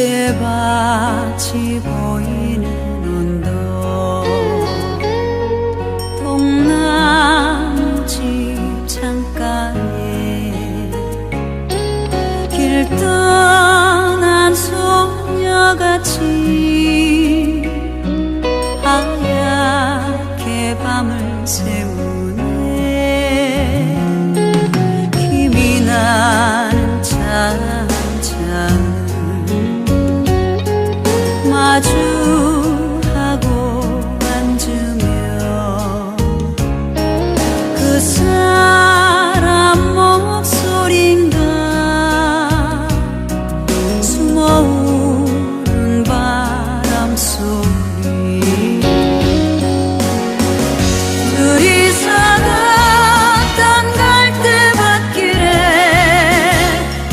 밭이 보이는 언덕 동남지 창가에 길 떠난 소녀같이 하얗게 밤을 새